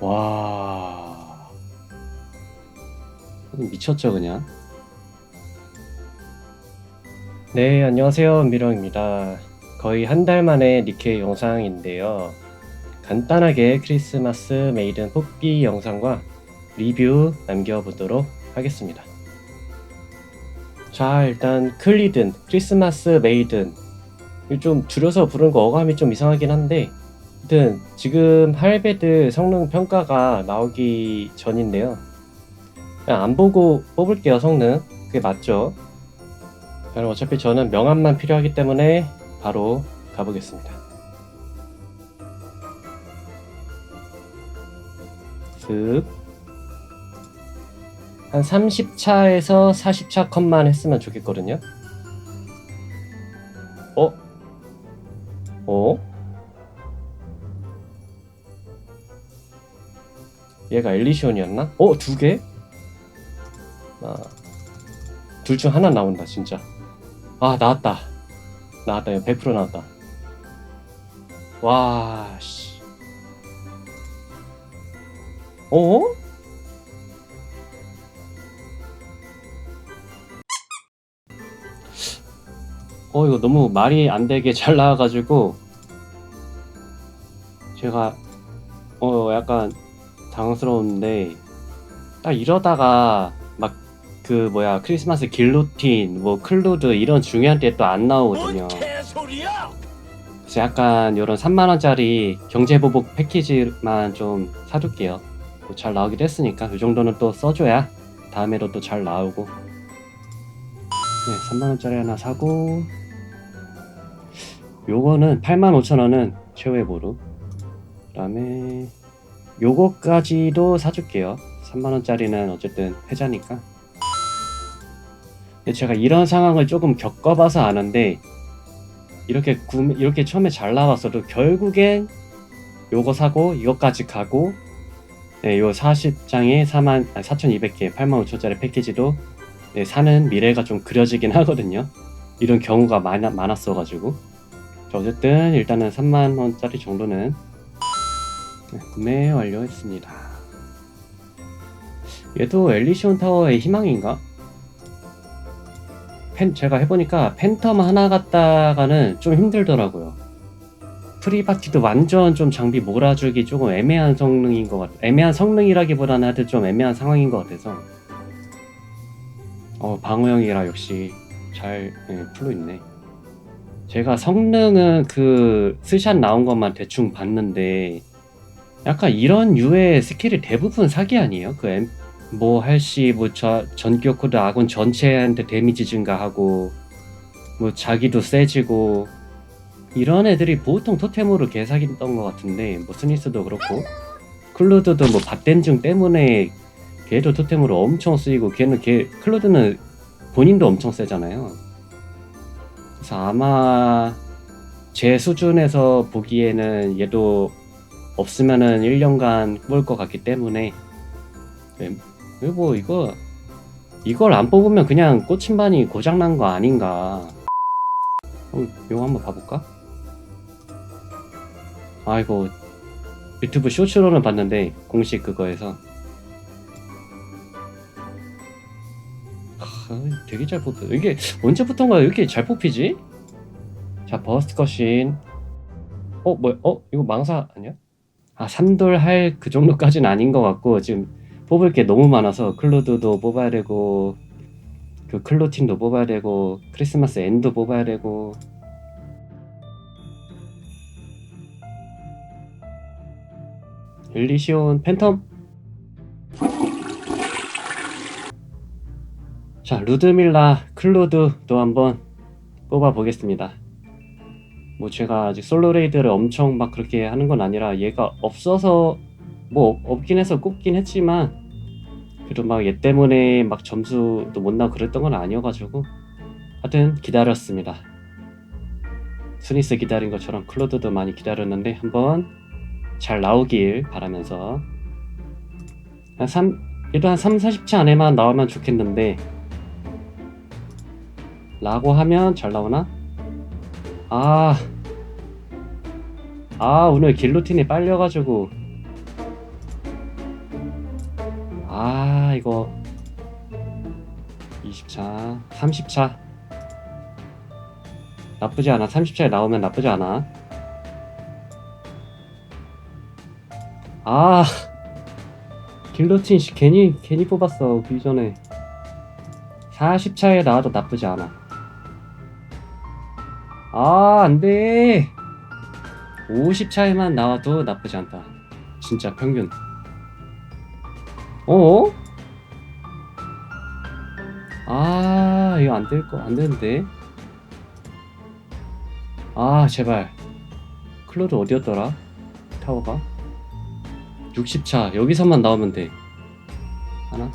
와. 미쳤죠, 그냥. 네, 안녕하세요. 미령입니다. 거의 한 달 만에 니케 영상인데요. 간단하게 크리스마스 메이든 뽑기 영상과 리뷰 남겨보도록 하겠습니다. 자, 일단 클리든, 크리스마스 메이든. 좀 줄여서 부른 거 어감이 좀 이상하긴 한데, 하여튼 지금 할배드 성능 평가가 나오기 전인데요. 그냥 안 보고 뽑을게요, 성능. 그게 맞죠? 그럼 어차피 저는 명함만 필요하기 때문에 바로 가보겠습니다. 슥. 한 30차에서 40차 컷만 했으면 좋겠거든요. 얘가 엘리시온이었나? 어? 두 개? 아, 둘 중 하나 나온다 진짜 아 나왔다 나왔다 이거 100% 나왔다 와씨 어? 어 이거 너무 말이 안 되게 잘 나와가지고 제가 어 약간 당황스러운데 딱 이러다가 막 그 뭐야 크리스마스 길로틴 뭐 클루드 이런 중요한 때 또 안 나오거든요. 그래서 약간 이런 3만 원짜리 경제 보복 패키지만 좀 사둘게요. 뭐 잘 나오기도 했으니까 이 정도는 또 써줘야 다음에도 또 잘 나오고. 네, 3만 원짜리 하나 사고. 요거는 8만 5천 원은 최후의 보루. 그다음에 요거까지도 사줄게요. 3만 원짜리는 어쨌든 패자니까. 근데 제가 이런 상황을 조금 겪어봐서 아는데 이렇게 구매, 이렇게 처음에 잘 나왔어도 결국엔 요거 사고 이거까지 가고 네, 요 40장에 4만 아, 4,200개 8만 5천짜리 패키지도 네, 사는 미래가 좀 그려지긴 하거든요. 이런 경우가 많아, 많았어가지고 자, 어쨌든 일단은 3만 원짜리 정도는 네, 구매 완료했습니다. 얘도 엘리시온 타워의 희망인가? 펜 제가 해보니까 팬텀 하나 갖다가는 좀 힘들더라고요. 프리바티도 완전 좀 장비 몰아주기 조금 애매한 성능인 것 같아. 애매한 성능이라기보다는 하여튼 좀 애매한 상황인 것 같아서. 어 방어형이라 역시 잘 예, 풀로 있네. 제가 성능은 그 스샷 나온 것만 대충 봤는데 약간 이런 유의 스킬이 대부분 사기 아니에요? 그 M, 뭐 할시 뭐 저, 전기력 코드 아군 전체한테 데미지 증가하고 뭐 자기도 세지고 이런 애들이 보통 토템으로 개사기던 것 같은데 뭐 스니스도 그렇고 클로드도 뭐 밭댐증 때문에 걔도 토템으로 엄청 쓰이고 걔는 걔 클로드는 본인도 엄청 세잖아요. 그래서 아마 제 수준에서 보기에는 얘도 없으면은 1년간 뽑을 것 같기 때문에. 네, 뭐 이거 이걸 안 뽑으면 그냥 꽃침반이 고장난 거 아닌가. 어, 이거 한번 봐볼까? 아이고 유튜브 쇼츠로는 봤는데 공식 그거에서. 하, 되게 잘 뽑혀. 이게 언제부턴가 이렇게 잘 뽑히지? 자 버스트 컷신. 어 뭐야? 어 이거 망사 아니야? 아 삼돌 할 그 정도까지는 아닌 것 같고 지금 뽑을 게 너무 많아서 클로드도 뽑아야 되고 그 클로틴도 뽑아야 되고 크리스마스 엔도 뽑아야 되고. 엘리시온 팬텀. 자 루드밀라 클로드도 한번 뽑아 보겠습니다 뭐 제가 아직 솔로 레이드를 엄청 막 그렇게 하는 건 아니라 얘가 없어서 뭐 없긴 해서 꼽긴 했지만 그래도 막 얘 때문에 막 점수도 못 나고 그랬던 건 아니어가지고 하여튼 기다렸습니다 스니스 기다린 것처럼 클로드도 많이 기다렸는데 한번 잘 나오길 바라면서 한 3, 그래도 한 3, 40차 안에만 나오면 좋겠는데 라고 하면 잘 나오나? 아, 아 오늘 길로틴이 빨려가지고. 아 이거. 20차 30차. 나쁘지 않아. 30차에 나오면 나쁘지 않아. 아. 길로틴 씨 괜히 괜히 뽑았어. 그 이전에. 40차에 나와도 나쁘지 않아 아 안 돼. 50차에만 나와도 나쁘지 않다. 진짜 평균. 어? 아 이거 안 될 거 안 되는데. 아 제발. 클로드 어디였더라? 타워가? 60차. 여기서만 나오면 돼. 하나?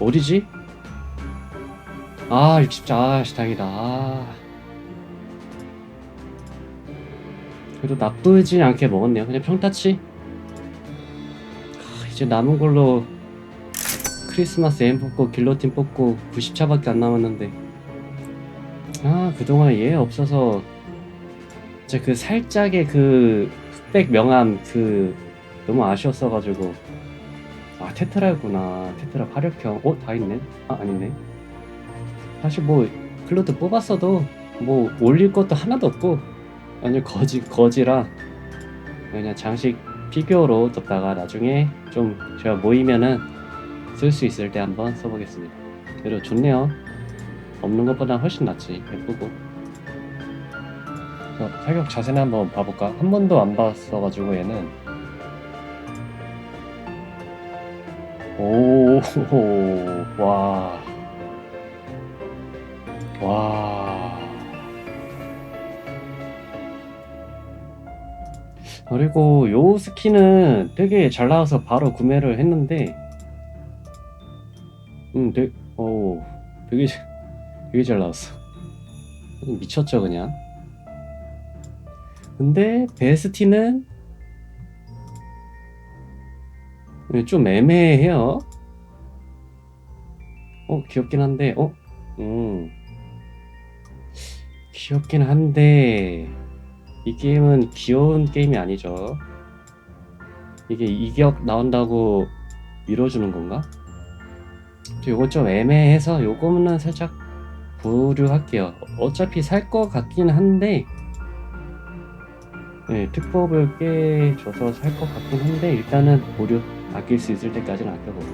어디지 아 60차 아씨 다행이다. 아. 그래도 나쁘진 않게 먹었네요. 그냥 평타치? 아, 이제 남은 걸로 크리스마스 엠 뽑고 길로틴 뽑고 90차밖에 안 남았는데. 아 그동안 얘 없어서 진짜 그 살짝의 그 흑백 명암 그 너무 아쉬웠어가지고. 아 테트라였구나. 테트라 화력형. 어? 다 있네? 아 아니네 사실 뭐 클로드 뽑았어도 뭐 올릴 것도 하나도 없고 완전 거지 거지라 그냥 장식 피규어로 뒀다가 나중에 좀 제가 모이면은 쓸 수 있을 때 한번 써보겠습니다. 그래도 좋네요. 없는 것보다 훨씬 낫지. 예쁘고. 어, 사격 자세나 한번 봐볼까? 한 번도 안 봤어가지고 얘는 오, 와, 와. 그리고 요 스킨은 되게 잘 나와서 바로 구매를 했는데, 음, 되게, 오, 되게, 되게 잘 나왔어. 미쳤죠, 그냥. 근데 베스티는 네, 좀 애매해요. 어, 귀엽긴 한데, 어? 음. 귀엽긴 한데, 이 게임은 귀여운 게임이 아니죠. 이게 이격 나온다고 밀어주는 건가? 저 요거 좀 애매해서 요거는 살짝 보류할게요. 어차피 살 것 같긴 한데, 네, 특법을 꽤 줘서 살 것 같긴 한데, 일단은 보류. 아낄 수 있을 때까지는 아껴보고